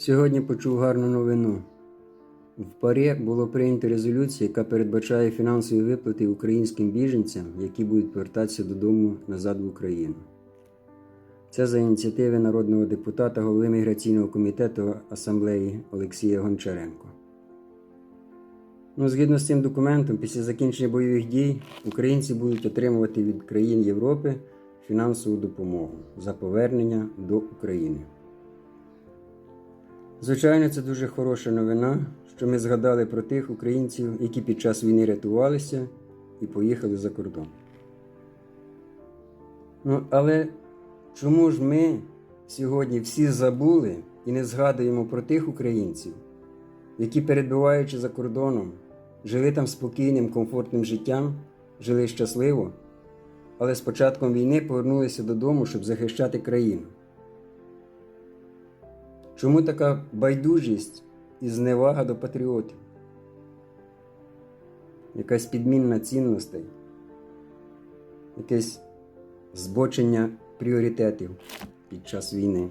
Сьогодні почув гарну новину. В ПАРЄ було прийнято резолюцію, яка передбачає фінансові виплати українським біженцям, які будуть повертатися додому назад в Україну. Це за ініціативи народного депутата голови міграційного комітету асамблеї Олексія Гончаренко. Ну, згідно з цим документом, після закінчення бойових дій українці будуть отримувати від країн Європи фінансову допомогу за повернення до України. Звичайно, це дуже хороша новина, що ми згадали про тих українців, які під час війни рятувалися і поїхали за кордон. Ну, але чому ж ми сьогодні всі забули і не згадуємо про тих українців, які, перебуваючи за кордоном, жили там спокійним, комфортним життям, жили щасливо, але з початком війни повернулися додому, щоб захищати країну? Чому така байдужість і зневага до патріотів? Якась підмінна цінностей, якесь збочення пріоритетів під час війни.